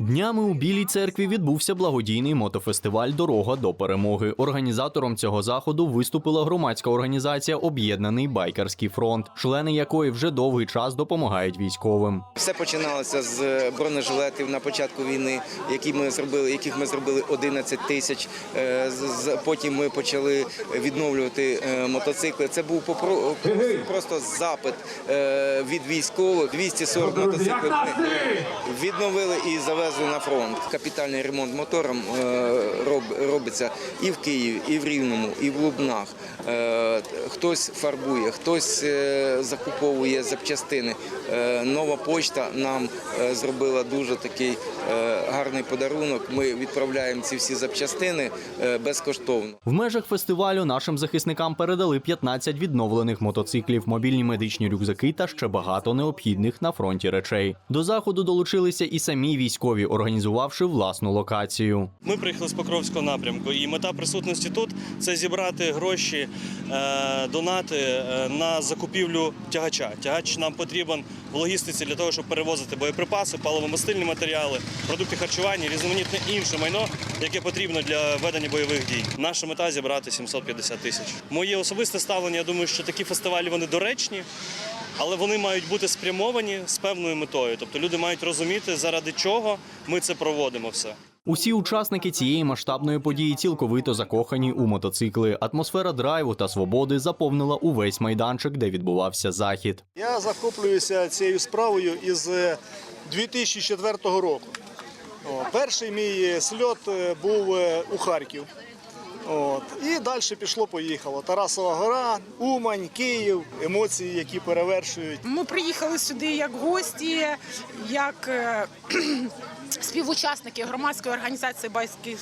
Днями у Білій церкві відбувся благодійний мотофестиваль Дорога до перемоги. Організатором цього заходу виступила громадська організація Об'єднаний байкерський фронт, члени якої вже довгий час допомагають військовим. Все починалося з бронежилетів на початку війни, які ми зробили, яких ми зробили 11 тисяч. Е, Потім ми почали відновлювати е, мотоцикли. Це був просто запит е, від військових. 240 мотоциклів відновили і завезли на фронт. Капітальний ремонт мотором е, робиться і в Києві, і в Рівному, і в Лубнах. Е, Хтось фарбує, хтось е, закуповує запчастини. Нова почта нам зробила дуже такий гарний подарунок. Ми відправляємо ці всі запчастини безкоштовно. В межах фестивалю нашим захисникам передали 15 відновлених мотоциклів, мобільні медичні рюкзаки та ще багато необхідних на фронті речей. До заходу долучилися і самі військові, організувавши власну локацію. Ми приїхали з Покровського напрямку, і мета присутності тут це зібрати гроші, е, донати е, на закупівлю тягача. Тягач нам потрібен в логістиці для того, щоб перевозити боєприпаси, паливомастильні матеріали, продукти харчування, різноманітне інше майно, яке потрібно для ведення бойових дій. Наша мета зібрати 750 тисяч. Моє особисте ставлення. Я думаю, що такі фестивалі вони доречні. Але вони мають бути спрямовані з певною метою. Тобто люди мають розуміти, заради чого ми це проводимо все. Усі учасники цієї масштабної події цілковито закохані у мотоцикли. Атмосфера драйву та свободи заповнила увесь майданчик, де відбувався захід. Я захоплююся цією справою із е, 2004 року. Перший мій сльот е, був е, у Харків. От. І далі пішло-поїхало. Тарасова гора, Умань, Київ, емоції, які перевершують. Ми приїхали сюди як гості, як е, співучасники громадської організації Байський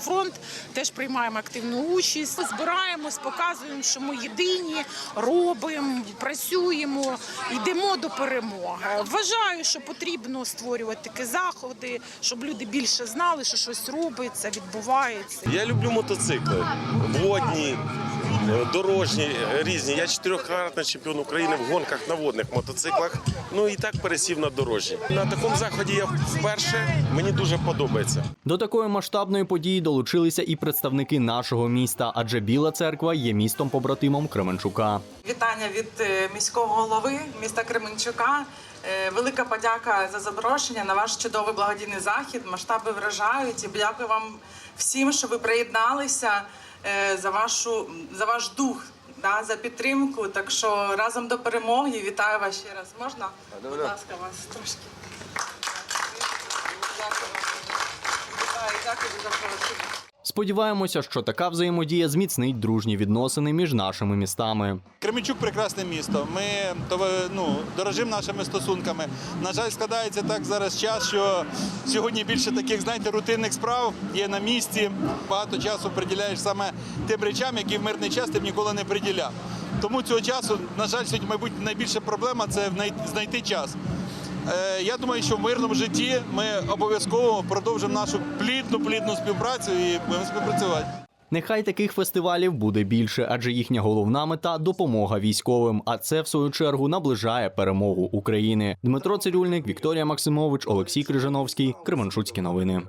фронт. Теж приймаємо активну участь. Збираємось, показуємо, що ми єдині, робимо, працюємо, йдемо до перемоги. Вважаю, що потрібно створювати такі заходи, щоб люди більше знали, що щось робиться, відбувається. Я люблю мотоцикли. Водні, дорожні, різні. Я чотирьохкратний чемпіон України в гонках на водних мотоциклах. Ну і так пересів на дорожні. На такому заході я вперше. Мені дуже подобається. До такої масштабної події долучилися і представники нашого міста, адже Біла церква є містом побратимом Кременчука. Вітання від е, міського голови міста Кременчука. Е, Велика подяка за запрошення на ваш чудовий благодійний захід. Масштаби вражають. І дякую вам всім, що ви приєдналися е, за вашу за ваш дух. Да, за підтримку. Так що разом до перемоги. Вітаю вас ще раз. Можна? Будь ласка, вас трошки. Дякую. Вітаю, дякую за запрошення. Сподіваємося, що така взаємодія зміцнить дружні відносини між нашими містами. Кременчук прекрасне місто. Ми то- ну, дорожимо нашими стосунками. На жаль, складається так зараз час, що сьогодні більше таких, знаєте, рутинних справ є на місці. Багато часу приділяєш саме тим речам, які в мирний час ти б ніколи не приділяв. Тому цього часу, на жаль, сьогодні, мабуть, найбільша проблема це знайти час. Е, Я думаю, що в мирному житті ми обов'язково продовжимо нашу плідну плідну співпрацю і будемо співпрацювати. Нехай таких фестивалів буде більше, адже їхня головна мета допомога військовим. А це в свою чергу наближає перемогу України. Дмитро Цирюльник, Вікторія Максимович, Олексій Крижановський, Кременчуцькі новини.